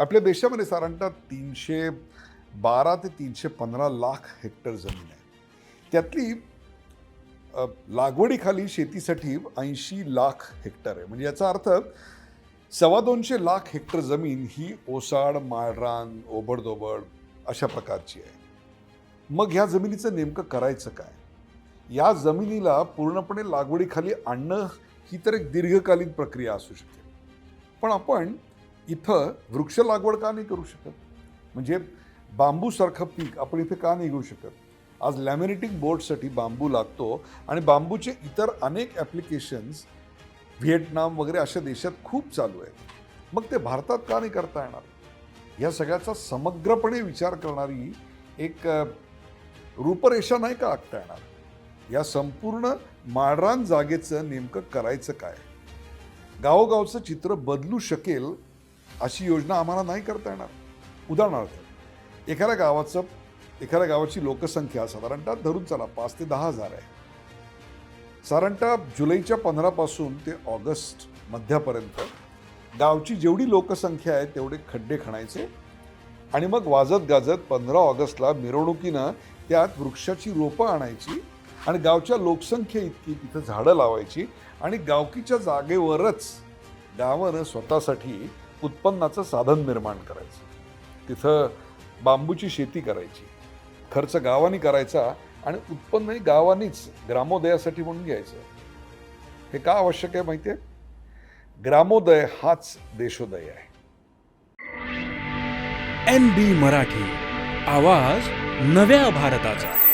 आपल्या देशामध्ये साधारणतः तीनशे बारा ते तीनशे पंधरा लाख हेक्टर जमीन आहे. त्यातली लागवडीखाली शेतीसाठी ऐंशी लाख हेक्टर आहे. म्हणजे याचा अर्थ सव्वा दोनशे लाख हेक्टर जमीन ही ओसाड माळरान ओबडदोबड अशा प्रकारची आहे. मग ह्या जमिनीचं नेमकं करायचं काय? या जमिनीला पूर्णपणे लागवडीखाली आणणं ही तर एक दीर्घकालीन प्रक्रिया असू शकेल. पण आपण इथं वृक्ष लागवड का नाही करू शकत? म्हणजे बांबूसारखं पीक आपण इथे का नाही घेऊ शकत? आज लॅमिनेटिंग बोर्डसाठी बांबू लागतो आणि बांबूचे इतर अनेक ॲप्लिकेशन्स व्हिएटनाम वगैरे अशा देशात खूप चालू आहेत. मग ते भारतात का नाही करता येणार? या सगळ्याचा समग्रपणे विचार करणारी एक रूपरेषा नाही का आखता येणार? या संपूर्ण माळरान जागेचं नेमकं करायचं काय? गावोगावचं चित्र बदलू शकेल अशी योजना आम्हाला नाही करता येणार. उदाहरणार्थ एखाद्या गावाचं एखाद्या गावाची लोकसंख्या साधारणतः धरून चला पाच ते दहा हजार आहे. साधारणतः जुलैच्या पंधरापासून ते ऑगस्ट मध्यापर्यंत गावची जेवढी लोकसंख्या आहे तेवढे खड्डे खणायचे आणि मग वाजत गाजत पंधरा ऑगस्टला मिरवणुकीनं त्यात वृक्षाची रोपं आणायची आणि गावच्या लोकसंख्ये इतकी तिथं झाडं लावायची आणि गावकीच्या जागेवरच गावानं स्वतःसाठी उत्पन्नाचं साधन निर्माण करायचं. तिथं बांबूची शेती करायची खर्च गावानी करायचा आणि उत्पन्नही गावानेच ग्रामोदयासाठी म्हणून घ्यायचं. हे का आवश्यक आहे माहिती आहे? ग्रामोदय हाच देशोदय आहे. एन बी मराठी आवाज नव्या भारताचा.